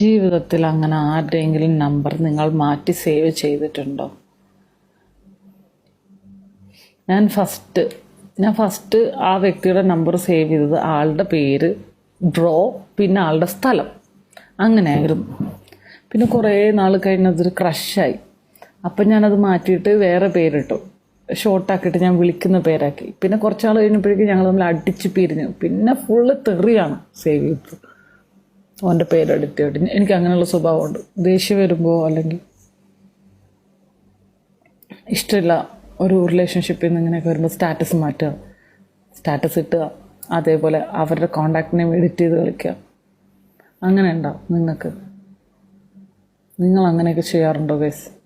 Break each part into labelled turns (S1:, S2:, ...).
S1: ജീവിതത്തിൽ അങ്ങനെ ആരുടെയെങ്കിലും നമ്പർ നിങ്ങൾ മാറ്റി സേവ് ചെയ്തിട്ടുണ്ടോ? ഞാൻ ഫസ്റ്റ് ഞാൻ ഫസ്റ്റ് ആ വ്യക്തിയുടെ നമ്പർ സേവ് ചെയ്തത് ആളുടെ പേര് ഡ്രോ പിന്നെ ആളുടെ സ്ഥലം. അങ്ങനെയായിരുന്നു. പിന്നെ കുറേ നാൾ കഴിഞ്ഞതൊരു ക്രഷായി അപ്പം ഞാനത് മാറ്റിയിട്ട് വേറെ പേരിട്ടു. ഷോർട്ടാക്കിയിട്ട് ഞാൻ വിളിക്കുന്ന പേരാക്കി. പിന്നെ കുറച്ച് കഴിഞ്ഞപ്പോഴേക്കും ഞങ്ങൾ തമ്മിൽ അടിച്ച് പിരിഞ്ഞു. പിന്നെ ഫുള്ള് തെറിയാണ് സേവ് ചെയ്തത്. ഓന്റെ പേര് എഡിറ്റ് ചെയ്തിട്ട് എനിക്ക് അങ്ങനെയുള്ള സ്വഭാവമുണ്ട്. ദേഷ്യം വരുമ്പോൾ അല്ലെങ്കിൽ ഇഷ്ടമില്ല ഒരു റിലേഷൻഷിപ്പിൽ നിന്ന് ഇങ്ങനെയൊക്കെ വരുമ്പോൾ സ്റ്റാറ്റസ് മാറ്റുക. സ്റ്റാറ്റസ് ഇട്ടുക. അതേപോലെ അവരുടെ കോണ്ടാക്ട് നെയിം എഡിറ്റ് ചെയ്ത് കളിക്കുക. അങ്ങനെ ഉണ്ടാവും നിങ്ങൾക്ക്. നിങ്ങൾ അങ്ങനെയൊക്കെ ചെയ്യാറുണ്ടോ ഗൈസ്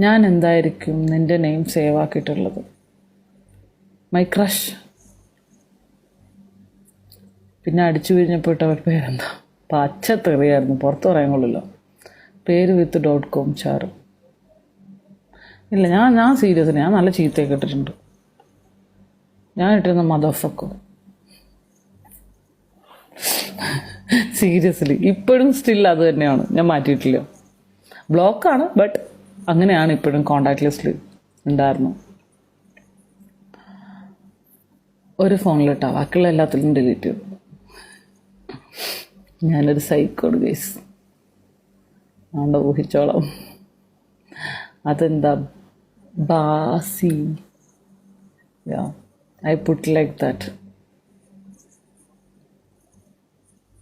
S1: ഞാൻ എന്തായിരിക്കും നിന്റെ നെയിം സേവ് ആക്കിയിട്ടുള്ളത്? മൈ ക്രഷ് പിന്നെ അടിച്ചു പിരിഞ്ഞപ്പോൾ ഇട്ട ഒരു പേരെന്താ? പച്ച തെറിയായിരുന്നു. പുറത്ത് പറയാൻ കൊള്ളില്ല. പേര് വിത്ത് ഡോട്ട് കോം ചാറ് ഇല്ല ഞാൻ ഞാൻ സീരിയസ് ഞാൻ നല്ല ചീത്തയൊക്കെ ഇട്ടിട്ടുണ്ട്. ഞാൻ ഇട്ടിരുന്ന മദഫക്കോ സീരിയസ്ലി ഇപ്പോഴും സ്റ്റിൽ അത് തന്നെയാണ്. ഞാൻ മാറ്റിയിട്ടില്ല. ബ്ലോക്കാണ് ബട്ട് അങ്ങനെയാണ് ഇപ്പോഴും കോണ്ടാക്ട് ലിസ്റ്റിൽ ഉണ്ടായിരുന്നു ഒരു ഫോണിലിട്ടാ ബാക്കിയുള്ള എല്ലാത്തിലും ഡിലീറ്റ് ചെയ്തു. ഞാനൊരു സൈക്കോട് കേസ് ആണ്ട ഊഹിച്ചോളാം. അതെന്താ? ബാസി. I put like that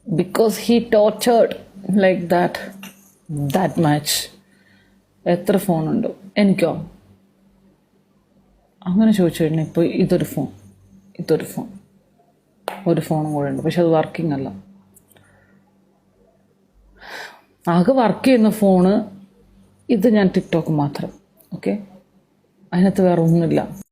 S1: because he tortured like that that much എത്ര ഫോണുണ്ടോ? എനിക്കോ? അങ്ങനെ ചോദിച്ചു കഴിഞ്ഞാൽ ഇപ്പോൾ ഇതൊരു ഫോൺ. ഇതൊരു ഫോൺ. ഒരു ഫോണും കൂടെ ഉണ്ട്. പക്ഷെ അത് വർക്കിംഗ് അല്ല. ആകെ വർക്ക് ചെയ്യുന്ന ഫോണ് ഇത് ഞാൻ ടിക്ടോക്ക് മാത്രം. ഓക്കെ അതിനകത്ത് വേറെ ഒന്നുമില്ല.